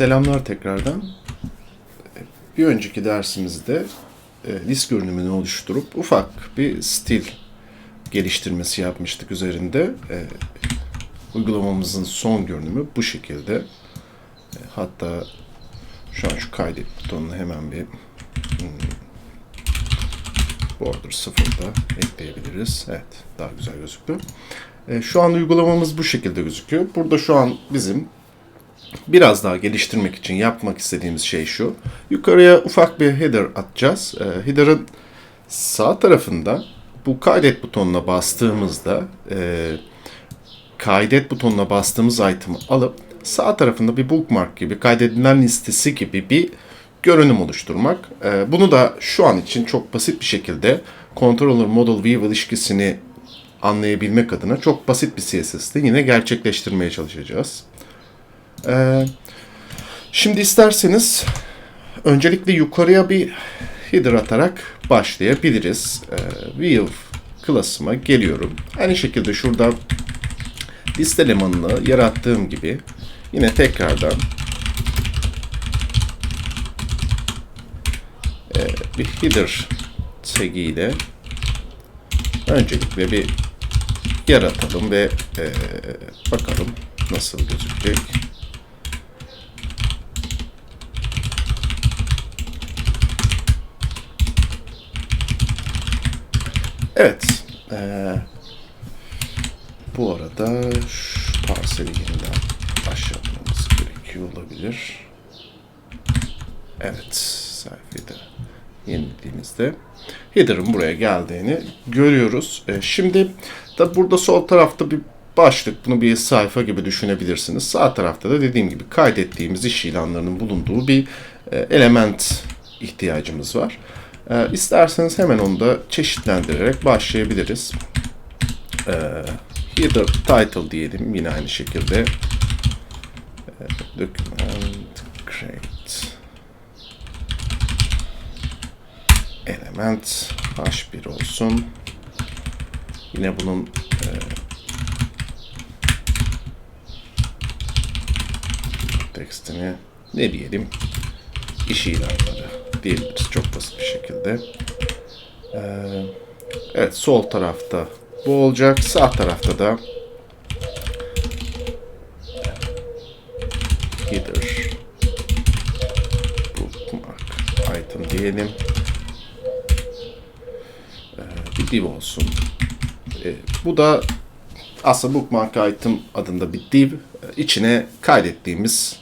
Selamlar tekrardan. Bir önceki dersimizde e, list görünümünü oluşturup ufak bir stil geliştirmesi yapmıştık üzerinde. E, uygulamamızın son görünümü bu şekilde. E, hatta şu an şu kaydet butonunu hemen bir hmm, border sıfırda ekleyebiliriz. Evet, daha güzel gözüktü. E, şu an uygulamamız bu şekilde gözüküyor. Burada şu an bizim biraz daha geliştirmek için yapmak istediğimiz şey şu. Yukarıya ufak bir header atacağız. E, header'ın sağ tarafında bu kaydet butonuna bastığımızda e, kaydet butonuna bastığımız item'ı alıp sağ tarafında bir bookmark gibi kaydedilen listesi gibi bir görünüm oluşturmak. E, bunu da şu an için çok basit bir şekilde controller model view ilişkisini anlayabilmek adına çok basit bir CSS'de yine gerçekleştirmeye çalışacağız. Ee, şimdi isterseniz öncelikle yukarıya bir header atarak başlayabiliriz. Ee, view klasıma geliyorum. Aynı şekilde şurada list elemanını yarattığım gibi yine tekrardan e, bir header tagiyle öncelikle bir yaratalım ve e, bakalım nasıl gözükecek. Evet. Ee, bu arada şu parseli yeniden başlatmamız gerekiyor olabilir. Evet. Sayfayı da yenilediğimizde header'ın buraya geldiğini görüyoruz. Ee, şimdi da burada sol tarafta bir başlık, bunu bir sayfa gibi düşünebilirsiniz. Sağ tarafta da dediğim gibi kaydettiğimiz iş ilanlarının bulunduğu bir e, element ihtiyacımız var. E, isterseniz hemen onu da çeşitlendirerek başlayabiliriz. E, header title diyelim yine aynı şekilde. E, document create element h1 olsun. Yine bunun e, tekstini ne diyelim iş ilanları diyebiliriz çok basit bir şekilde. Ee, evet sol tarafta bu olacak. Sağ tarafta da header bookmark item diyelim. Ee, bir div olsun. Ee, bu da aslında bookmark item adında bir div. İçine kaydettiğimiz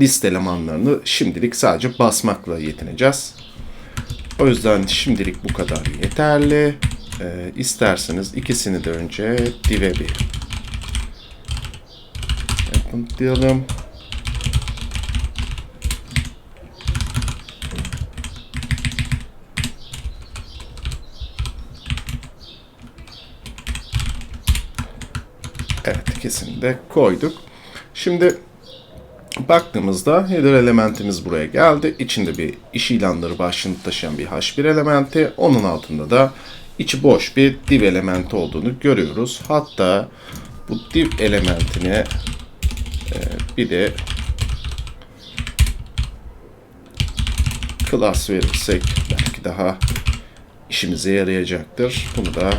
liste elemanlarını şimdilik sadece basmakla yetineceğiz. O yüzden şimdilik bu kadar yeterli. Ee, isterseniz ikisini de önce div'e bir yapın diyelim. Evet ikisini de koyduk. Şimdi baktığımızda header elementimiz buraya geldi. İçinde bir iş ilanları başlığını taşıyan bir H1 elementi. Onun altında da içi boş bir div elementi olduğunu görüyoruz. Hatta bu div elementine e, bir de class verirsek belki daha işimize yarayacaktır. Bunu da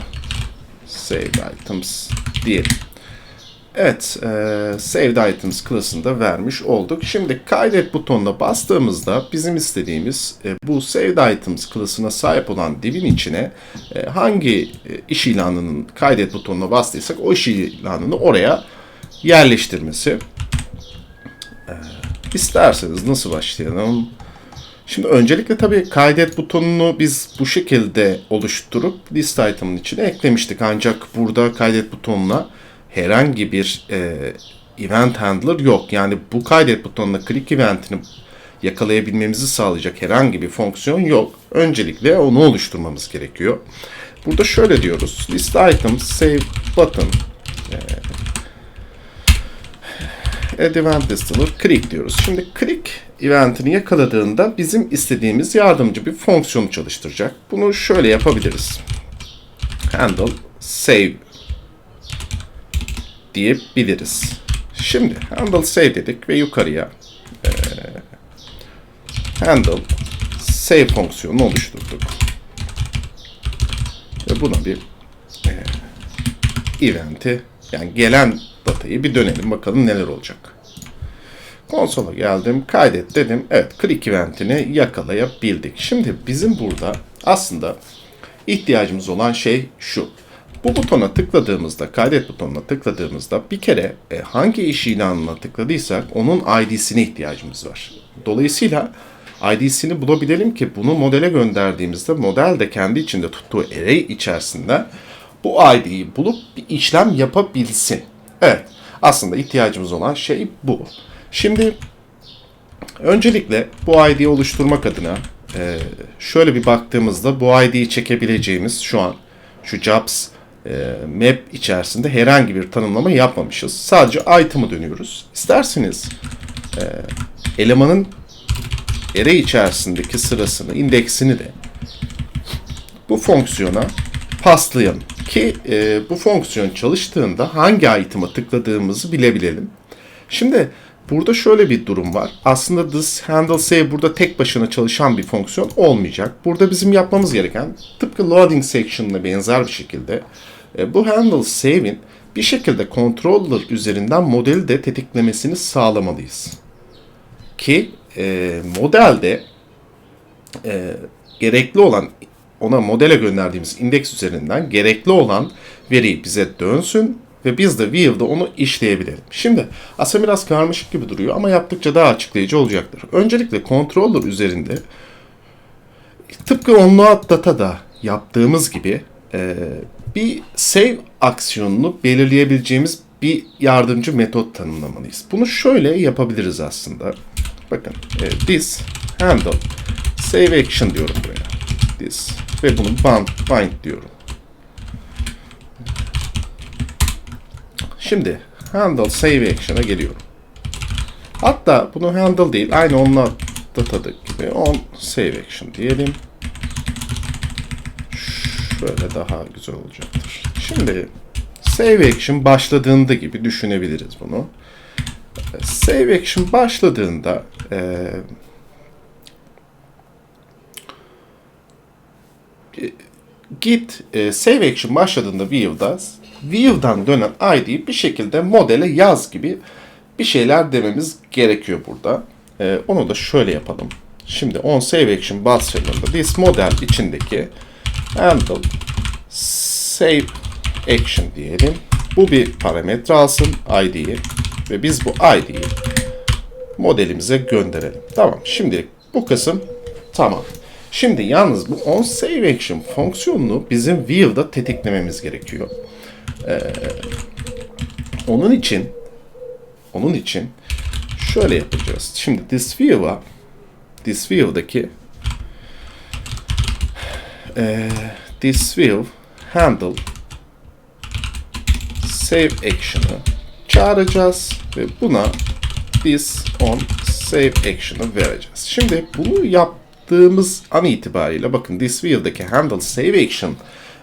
save items diyelim. Evet, e, Saved Items klasında vermiş olduk. Şimdi kaydet butonuna bastığımızda bizim istediğimiz e, bu Saved Items klasına sahip olan divin içine e, hangi e, iş ilanının kaydet butonuna bastıysak o iş ilanını oraya yerleştirmesi. E, isterseniz nasıl başlayalım? Şimdi öncelikle tabii kaydet butonunu biz bu şekilde oluşturup list item'ın içine eklemiştik. Ancak burada kaydet butonuna herhangi bir e, event handler yok. Yani bu kaydet butonuna click eventini yakalayabilmemizi sağlayacak herhangi bir fonksiyon yok. Öncelikle onu oluşturmamız gerekiyor. Burada şöyle diyoruz. List item save button e, add event distiller click diyoruz. Şimdi click eventini yakaladığında bizim istediğimiz yardımcı bir fonksiyonu çalıştıracak. Bunu şöyle yapabiliriz. Handle save diyebiliriz. Şimdi handle save dedik ve yukarıya handle save fonksiyonunu oluşturduk. Ve buna bir e, eventi yani gelen datayı bir dönelim bakalım neler olacak. Konsola geldim, kaydet dedim. Evet, click eventini yakalayabildik. Şimdi bizim burada aslında ihtiyacımız olan şey şu. Bu butona tıkladığımızda, kaydet butonuna tıkladığımızda bir kere e, hangi iş ilanına tıkladıysak onun ID'sine ihtiyacımız var. Dolayısıyla ID'sini bulabilelim ki bunu modele gönderdiğimizde model de kendi içinde tuttuğu array içerisinde bu ID'yi bulup bir işlem yapabilsin. Evet, aslında ihtiyacımız olan şey bu. Şimdi öncelikle bu ID'yi oluşturmak adına e, şöyle bir baktığımızda bu ID'yi çekebileceğimiz şu an şu jobs e, map içerisinde herhangi bir tanımlama yapmamışız. Sadece item'ı dönüyoruz. İsterseniz e, elemanın array içerisindeki sırasını, indeksini de bu fonksiyona paslayalım. Ki e, bu fonksiyon çalıştığında hangi item'a tıkladığımızı bilebilelim. Şimdi burada şöyle bir durum var. Aslında this handle save burada tek başına çalışan bir fonksiyon olmayacak. Burada bizim yapmamız gereken tıpkı loading section'la benzer bir şekilde bu handle save'in bir şekilde controller üzerinden modeli de tetiklemesini sağlamalıyız. Ki e, modelde e, gerekli olan ona modele gönderdiğimiz indeks üzerinden gerekli olan veriyi bize dönsün ve biz de View'da onu işleyebilelim. Şimdi aslında biraz karmaşık gibi duruyor ama yaptıkça daha açıklayıcı olacaktır. Öncelikle controller üzerinde tıpkı onload data'da yaptığımız gibi e, bir save aksiyonunu belirleyebileceğimiz bir yardımcı metot tanımlamalıyız. Bunu şöyle yapabiliriz aslında. Bakın e, this handle save action diyorum buraya. This ve bunu bind, bind diyorum. Şimdi handle save action'a geliyorum. Hatta bunu handle değil aynı onunla datadık gibi on save action diyelim. Şöyle daha güzel olacaktır. Şimdi save action başladığında gibi düşünebiliriz bunu. Save action başladığında e, git e, save action başladığında view'da view'dan dönen ID'yi bir şekilde modele yaz gibi bir şeyler dememiz gerekiyor burada. E, onu da şöyle yapalım. Şimdi on save action başladığında this model içindeki handle save action diyelim. Bu bir parametre alsın ID'yi ve biz bu ID'yi modelimize gönderelim. Tamam. Şimdi bu kısım tamam. Şimdi yalnız bu on save action fonksiyonunu bizim view'da tetiklememiz gerekiyor. Ee, onun için onun için şöyle yapacağız. Şimdi this view'a this view'daki e, this view handle save action'ı çağıracağız ve buna this on save action'ı vereceğiz. Şimdi bunu yaptığımız an itibariyle bakın this view'daki handle save action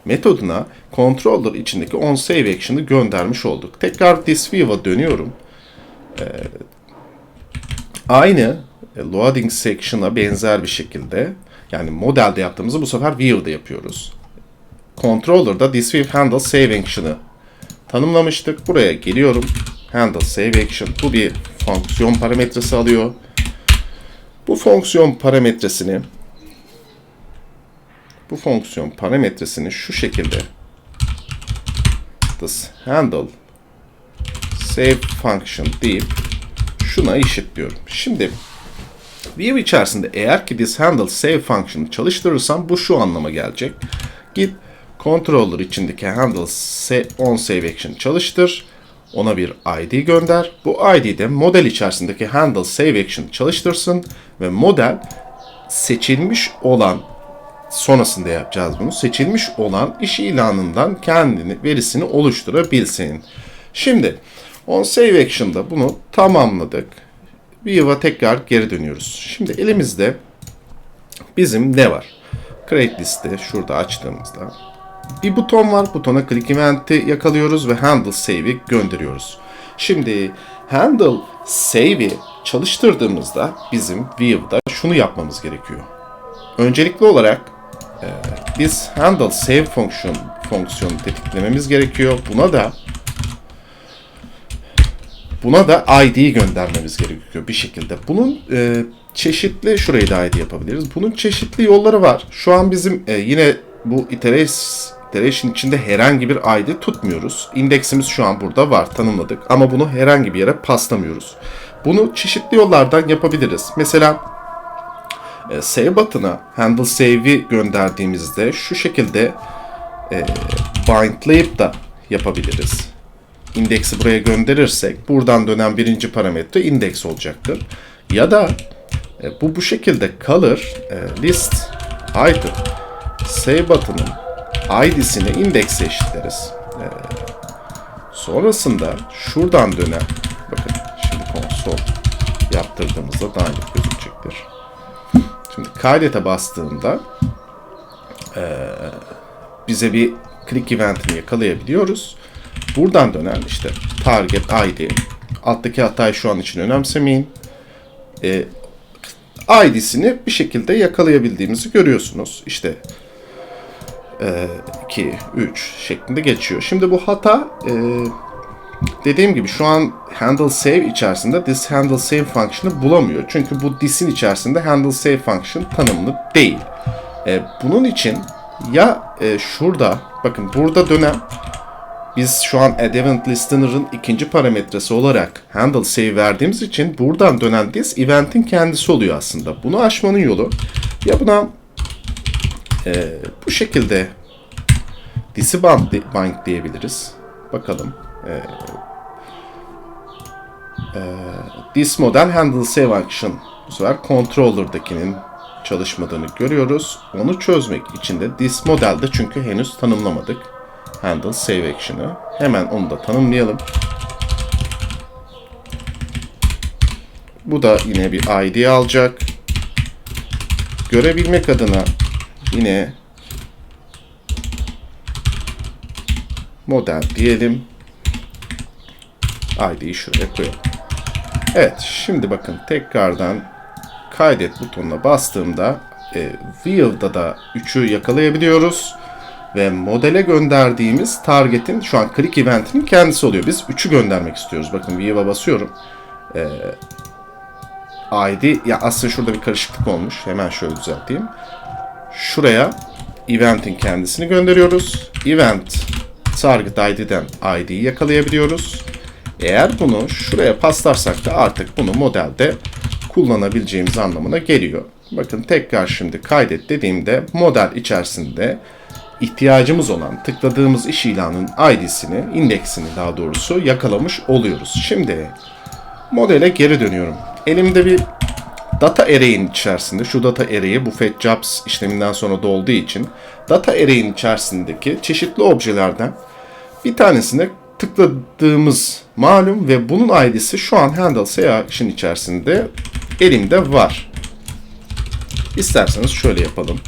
metoduna controller içindeki on save action'ı göndermiş olduk. Tekrar this view'a dönüyorum. Ee, aynı loading section'a benzer bir şekilde yani modelde yaptığımızı bu sefer view'da yapıyoruz. Controller'da this view handle save action'ı tanımlamıştık. Buraya geliyorum. Handle save action. Bu bir fonksiyon parametresi alıyor. Bu fonksiyon parametresini bu fonksiyon parametresini şu şekilde this handle save function deyip şuna eşitliyorum. Şimdi view içerisinde eğer ki this handle save function'ı çalıştırırsam bu şu anlama gelecek. Git controller içindeki handle on save action çalıştır. Ona bir ID gönder. Bu ID'de model içerisindeki handle save action çalıştırsın ve model seçilmiş olan sonrasında yapacağız bunu. Seçilmiş olan iş ilanından kendini verisini oluşturabilsin. Şimdi on save action'da bunu tamamladık. View'a tekrar geri dönüyoruz. Şimdi elimizde bizim ne var? Create liste şurada açtığımızda bir buton var. Butona click event'i yakalıyoruz ve handle save'i gönderiyoruz. Şimdi handle save'i çalıştırdığımızda bizim view'da şunu yapmamız gerekiyor. Öncelikli olarak e, biz handle save fonksiyon fonksiyonu tetiklememiz gerekiyor. Buna da buna da ID'yi göndermemiz gerekiyor bir şekilde. Bunun e, çeşitli şurayı da ID yapabiliriz. Bunun çeşitli yolları var. Şu an bizim e, yine bu iteration, içinde herhangi bir ID tutmuyoruz. İndeksimiz şu an burada var tanımladık ama bunu herhangi bir yere paslamıyoruz. Bunu çeşitli yollardan yapabiliriz. Mesela e, save button'a handle save'i gönderdiğimizde şu şekilde e, bindlayıp da yapabiliriz. İndeksi buraya gönderirsek buradan dönen birinci parametre indeks olacaktır. Ya da e, bu bu şekilde kalır e, list item save button'ın id'sini indekse eşitleriz. E, sonrasında şuradan dönen bakın şimdi konsol yaptırdığımızda daha net gözükecektir. Şimdi kaydete bastığımda e, bize bir click eventini yakalayabiliyoruz. Buradan dönen işte target ID alttaki hatayı şu an için önemsemeyin. E, ID'sini bir şekilde yakalayabildiğimizi görüyorsunuz. İşte 2, 3 şeklinde geçiyor. Şimdi bu hata e, dediğim gibi şu an handle save içerisinde this handle save function'ı bulamıyor. Çünkü bu this'in içerisinde handle save function tanımlı değil. E, bunun için ya e, şurada bakın burada dönem biz şu an event listener'ın ikinci parametresi olarak handle save verdiğimiz için buradan dönen this event'in kendisi oluyor aslında. Bunu aşmanın yolu ya buna e, bu şekilde this'i bind diyebiliriz. Bakalım. E, e, this model handle save action bu sefer controller'dakinin çalışmadığını görüyoruz. Onu çözmek için de this modelde çünkü henüz tanımlamadık handle save action'ı. Hemen onu da tanımlayalım. Bu da yine bir ID alacak. Görebilmek adına yine model diyelim. ID'yi şuraya koyalım. Evet şimdi bakın tekrardan kaydet butonuna bastığımda e, View'da da 3'ü yakalayabiliyoruz ve modele gönderdiğimiz target'in şu an click event'inin kendisi oluyor. Biz 3'ü göndermek istiyoruz. Bakın view'a basıyorum. Ee, ID ya aslında şurada bir karışıklık olmuş. Hemen şöyle düzelteyim. Şuraya event'in kendisini gönderiyoruz. Event target ID'den ID'yi yakalayabiliyoruz. Eğer bunu şuraya paslarsak da artık bunu modelde kullanabileceğimiz anlamına geliyor. Bakın tekrar şimdi kaydet dediğimde model içerisinde ihtiyacımız olan tıkladığımız iş ilanının ID'sini, indeksini daha doğrusu yakalamış oluyoruz. Şimdi modele geri dönüyorum. Elimde bir data array'in içerisinde, şu data array'i bu fetch jobs işleminden sonra dolduğu için data array'in içerisindeki çeşitli objelerden bir tanesine tıkladığımız malum ve bunun ID'si şu an handle say action içerisinde elimde var. İsterseniz şöyle yapalım.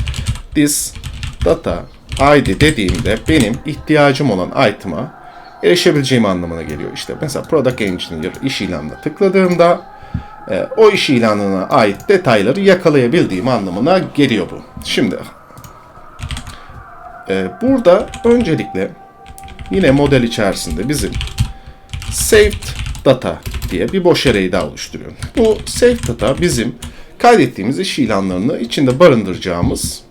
This data ID dediğimde benim ihtiyacım olan item'a erişebileceğim anlamına geliyor. İşte mesela Product Engineer iş ilanına tıkladığımda e, o iş ilanına ait detayları yakalayabildiğim anlamına geliyor bu. Şimdi e, burada öncelikle yine model içerisinde bizim saved data diye bir boş array daha oluşturuyorum. Bu saved data bizim kaydettiğimiz iş ilanlarını içinde barındıracağımız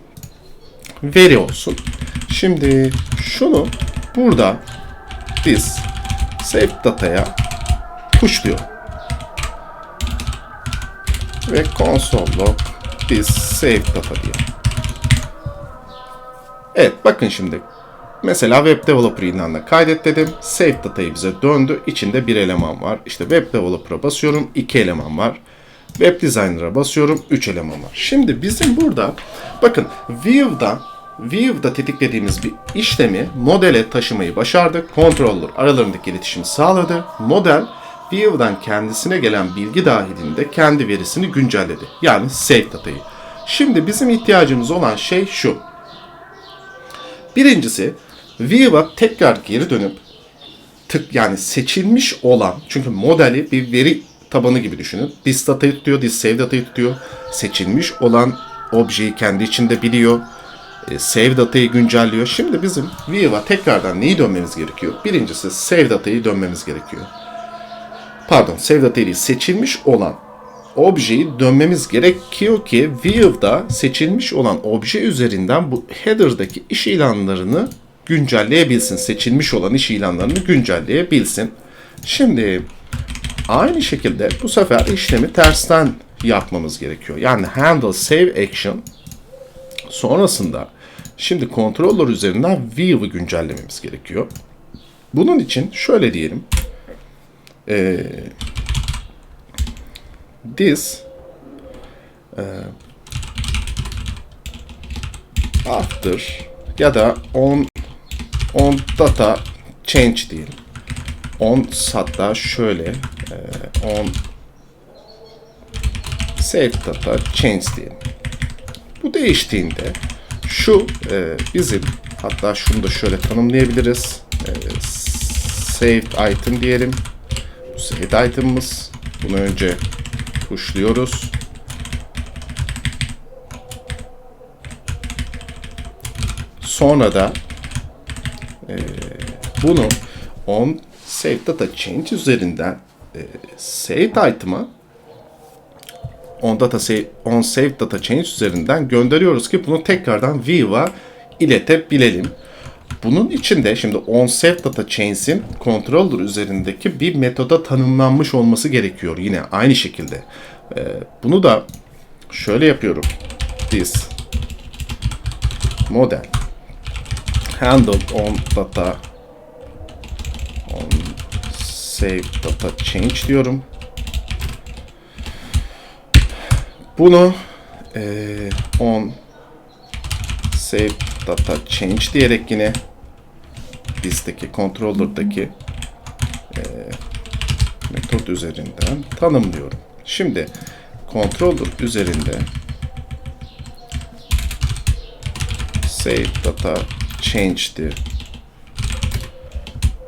veri olsun. Şimdi şunu burada biz save data'ya pushluyor. Ve console biz save data diye. Evet bakın şimdi Mesela Web Developer ilanına kaydet dedim. Save datayı bize döndü. İçinde bir eleman var. İşte Web Developer'a basıyorum. iki eleman var. Web Designer'a basıyorum. üç eleman var. Şimdi bizim burada bakın View'da View'da tetiklediğimiz bir işlemi modele taşımayı başardık. Controller aralarındaki iletişimi sağladı. Model View'dan kendisine gelen bilgi dahilinde kendi verisini güncelledi. Yani save datayı. Şimdi bizim ihtiyacımız olan şey şu. Birincisi View'a tekrar geri dönüp tık yani seçilmiş olan çünkü modeli bir veri tabanı gibi düşünün. This datayı tutuyor, this save datayı tutuyor. Seçilmiş olan objeyi kendi içinde biliyor. E, save datayı güncelliyor. Şimdi bizim view'a tekrardan neyi dönmemiz gerekiyor? Birincisi save datayı dönmemiz gerekiyor. Pardon, save datayı değil, seçilmiş olan objeyi dönmemiz gerekiyor ki view'da seçilmiş olan obje üzerinden bu header'daki iş ilanlarını güncelleyebilsin. Seçilmiş olan iş ilanlarını güncelleyebilsin. Şimdi aynı şekilde bu sefer işlemi tersten yapmamız gerekiyor. Yani handle save action sonrasında şimdi controller üzerinden view'ı güncellememiz gerekiyor. Bunun için şöyle diyelim. Ee, this e, after ya da on on data change diyelim. On hatta şöyle e, on save data change diyelim. Bu değiştiğinde şu e, bizim hatta şunu da şöyle tanımlayabiliriz. E, saved item diyelim. Bu saved item'ımız. Bunu önce pushluyoruz. Sonra da e, bunu on save data change üzerinden e, saved item'a on data save, on save data change üzerinden gönderiyoruz ki bunu tekrardan view'a iletebilelim. Bunun için de şimdi on save data change'in controller üzerindeki bir metoda tanımlanmış olması gerekiyor yine aynı şekilde. Ee, bunu da şöyle yapıyorum. This model handle on data on save data change diyorum. Bunu eee, on save data change diyerek yine bizdeki controller'daki eee, metot üzerinden tanımlıyorum. Şimdi controller üzerinde save data change'di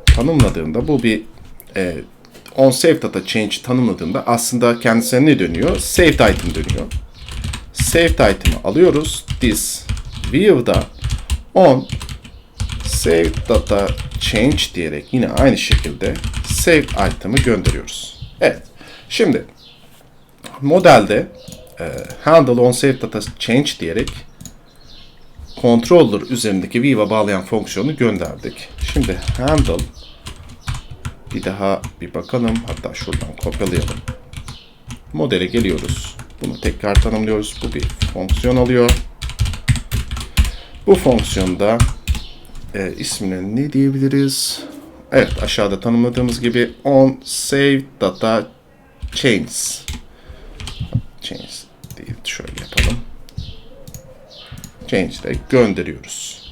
tanımladığımda bu bir e, on save data change tanımladığımda aslında kendisine ne dönüyor? Saved item dönüyor. Saved item'ı alıyoruz. This view'da on saved data change diyerek yine aynı şekilde saved item'ı gönderiyoruz. Evet. Şimdi modelde e, handle on saved data change diyerek controller üzerindeki view'a bağlayan fonksiyonu gönderdik. Şimdi handle bir daha bir bakalım. Hatta şuradan kopyalayalım. Modele geliyoruz. Bunu tekrar tanımlıyoruz. Bu bir fonksiyon alıyor. Bu fonksiyonda e, ismine ne diyebiliriz? Evet aşağıda tanımladığımız gibi on save data change. Change değil şöyle yapalım. Change ile gönderiyoruz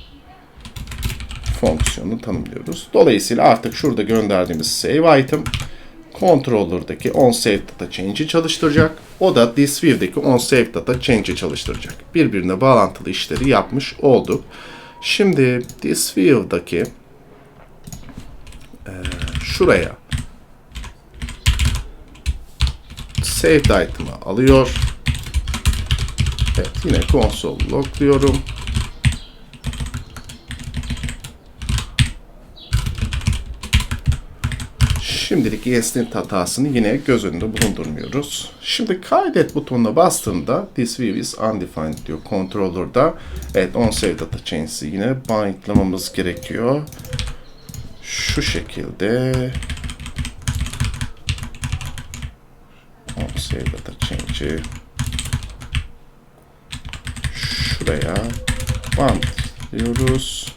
fonksiyonu tanımlıyoruz. Dolayısıyla artık şurada gönderdiğimiz save item controller'daki on save data change'i çalıştıracak. O da this view'deki on save data change'i çalıştıracak. Birbirine bağlantılı işleri yapmış olduk. Şimdi this view'daki e, şuraya saved item'ı alıyor. Evet yine console logluyorum. Şimdilik ESLint hatasını yine göz önünde bulundurmuyoruz. Şimdi kaydet butonuna bastığımda this view is undefined diyor controller'da. Evet on save data change'i yine bindlamamız gerekiyor. Şu şekilde on save data change'i şuraya bantlıyoruz.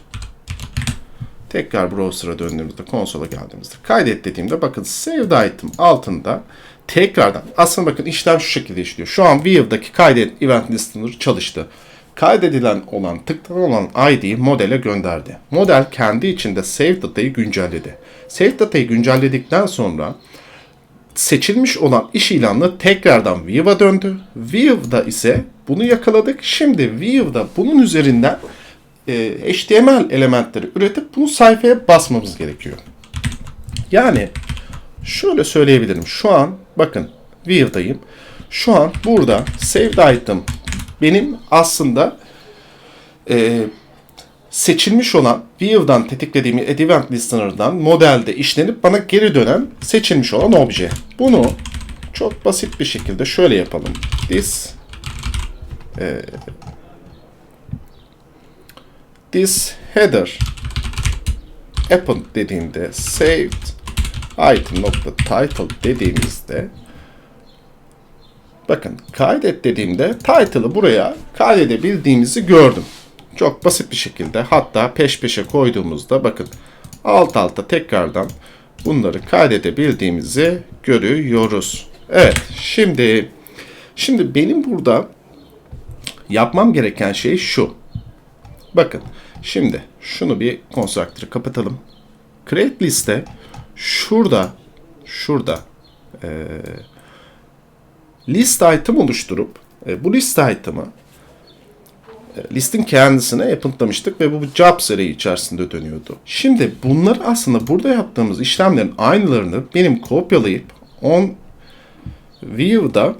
Tekrar browser'a döndüğümüzde, konsola geldiğimizde kaydet dediğimde bakın saved item altında tekrardan aslında bakın işlem şu şekilde işliyor. Şu an view'daki kaydet event listener çalıştı. Kaydedilen olan, tıklanan olan ID'yi modele gönderdi. Model kendi içinde save datayı güncelledi. Save datayı güncelledikten sonra seçilmiş olan iş ilanı tekrardan View'a döndü. View'da ise bunu yakaladık. Şimdi View'da bunun üzerinden e, HTML elementleri üretip bunu sayfaya basmamız gerekiyor. Yani şöyle söyleyebilirim. Şu an bakın view'dayım. Şu an burada saved item benim aslında e, seçilmiş olan view'dan tetiklediğim event listener'dan modelde işlenip bana geri dönen seçilmiş olan obje. Bunu çok basit bir şekilde şöyle yapalım. This e, this header append dediğimde saved item nokta title dediğimizde bakın kaydet dediğimde title'ı buraya kaydedebildiğimizi gördüm. Çok basit bir şekilde hatta peş peşe koyduğumuzda bakın alt alta tekrardan bunları kaydedebildiğimizi görüyoruz. Evet şimdi şimdi benim burada yapmam gereken şey şu. Bakın şimdi şunu bir constructor'ı kapatalım. Create liste şurada şurada e, list item oluşturup e, bu list item'ı e, listin kendisine appendlamıştık ve bu jobs array içerisinde dönüyordu. Şimdi bunları aslında burada yaptığımız işlemlerin aynılarını benim kopyalayıp on view'da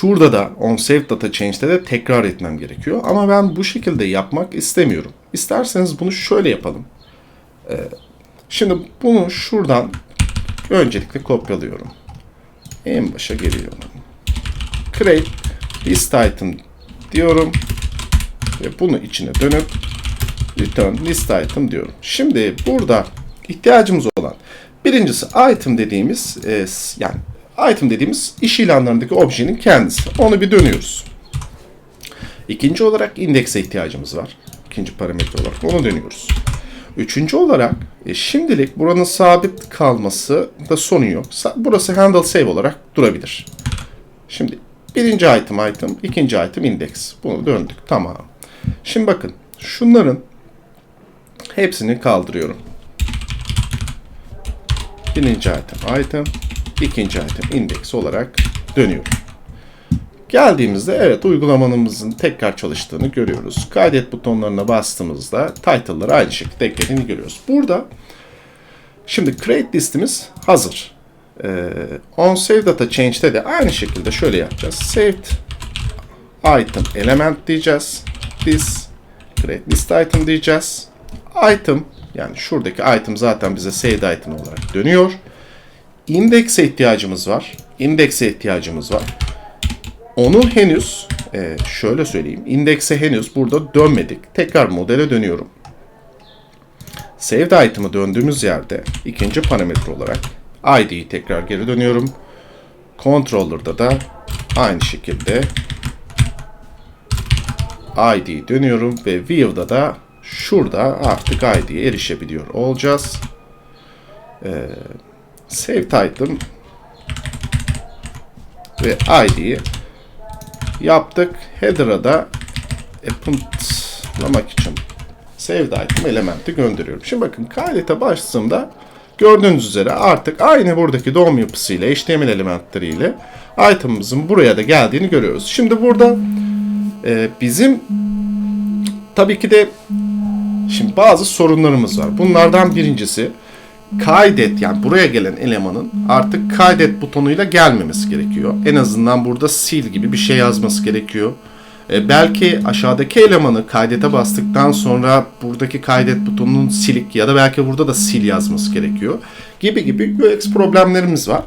şurada da on save data change'de de tekrar etmem gerekiyor. Ama ben bu şekilde yapmak istemiyorum. İsterseniz bunu şöyle yapalım. Ee, şimdi bunu şuradan öncelikle kopyalıyorum. En başa geliyorum. Create list item diyorum. Ve bunu içine dönüp return list item diyorum. Şimdi burada ihtiyacımız olan birincisi item dediğimiz e, yani item dediğimiz iş ilanlarındaki objenin kendisi. Onu bir dönüyoruz. İkinci olarak indekse ihtiyacımız var. İkinci parametre olarak onu dönüyoruz. Üçüncü olarak e, şimdilik buranın sabit kalması da sorun yok. Burası handle save olarak durabilir. Şimdi birinci item item, ikinci item index. Bunu döndük. Tamam. Şimdi bakın şunların hepsini kaldırıyorum. Birinci item item, ikinci item index olarak dönüyorum. Geldiğimizde evet uygulamanımızın tekrar çalıştığını görüyoruz. Kaydet butonlarına bastığımızda title'ları aynı şekilde eklediğini görüyoruz. Burada şimdi create listimiz hazır. Ee, on save data change'de de aynı şekilde şöyle yapacağız. Saved item element diyeceğiz. This create list item diyeceğiz. Item yani şuradaki item zaten bize saved item olarak dönüyor. Index'e ihtiyacımız var. Index'e ihtiyacımız var. Onu henüz e, şöyle söyleyeyim. Index'e henüz burada dönmedik. Tekrar modele dönüyorum. Saved item'ı döndüğümüz yerde ikinci parametre olarak ID'yi tekrar geri dönüyorum. Controller'da da aynı şekilde ID'yi dönüyorum ve View'da da şurada artık ID'ye erişebiliyor olacağız. Ee, Saved item ve ID'yi yaptık. Header'a da appendlamak için saved item elementi gönderiyorum. Şimdi bakın kaydete başladığımda gördüğünüz üzere artık aynı buradaki doğum yapısıyla HTML elementleriyle item'ımızın buraya da geldiğini görüyoruz. Şimdi burada e, bizim tabii ki de şimdi bazı sorunlarımız var. Bunlardan birincisi kaydet yani buraya gelen elemanın artık kaydet butonuyla gelmemesi gerekiyor. En azından burada sil gibi bir şey yazması gerekiyor. E, belki aşağıdaki elemanı kaydete bastıktan sonra buradaki kaydet butonunun silik ya da belki burada da sil yazması gerekiyor. Gibi gibi UX problemlerimiz var.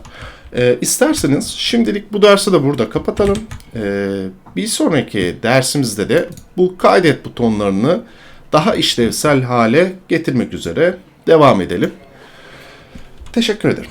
E, isterseniz şimdilik bu dersi de burada kapatalım. E, bir sonraki dersimizde de bu kaydet butonlarını daha işlevsel hale getirmek üzere devam edelim. Teşekkür ederim.